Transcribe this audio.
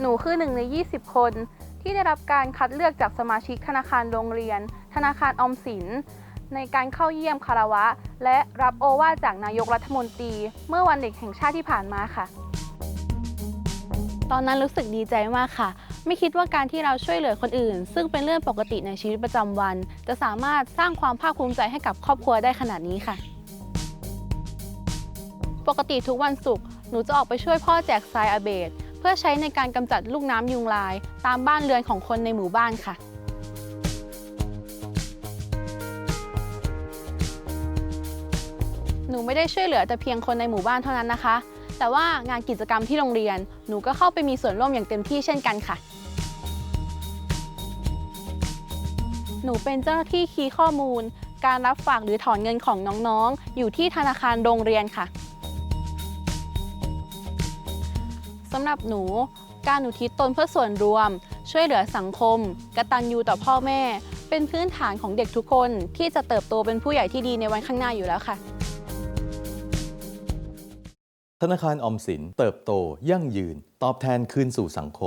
หนูคือหนึ่งใน 20 คน ที่ได้รับการคัดเลือกจากสมาชิกธนาคารโรงเรียน ธนาคารออมสิน ในการเข้าเยี่ยมคารวะ และรับโอวาจากนายกรัฐมนตรี เมื่อวันเด็กแห่งชาติที่ผ่านมาค่ะ ตอนนั้นรู้สึกดีใจมากค่ะ ไม่คิดว่าการที่เราช่วยเหลือคนอื่น ซึ่งเป็นเรื่องปกติในชีวิตประจำวัน จะสามารถสร้างความภาคภูมิใจให้กับครอบครัวได้ขนาดนี้ค่ะ ปกติทุกวันศุกร์หนูจะออกไปช่วยพ่อแจกทรายอาเบด เพื่อใช้ในการกำจัดลูกน้ำยุงลาย ตามบ้านเรือนของคนในหมู่บ้านค่ะหนูไม่ได้ช่วยเหลือแต่เพียงคนในหมู่บ้านเท่านั้นนะคะ แต่ว่างานกิจกรรมที่โรงเรียน หนูก็เข้าไปมีส่วนร่วมอย่างเต็มที่เช่นกันค่ะ หนูเป็นเจ้าหน้าที่คีย์ข้อมูล การรับฝากหรือถอนเงินของน้องๆ อยู่ที่ธนาคารโรงเรียนค่ะำหรับหนู การอุทิศตนเพื่อส่วนรวม ช่วยเหลือสังคม กตัญญูต่อพ่อแม่ เป็นพื้นฐานของเด็กทุกคนที่จะเติบโตเป็นผู้ใหญ่ที่ดีในวันข้างหน้าอยู่แล้วค่ะ ธนาคารออมสินเติบโตยั่งยืน ตอบแทนคืนสู่สังคม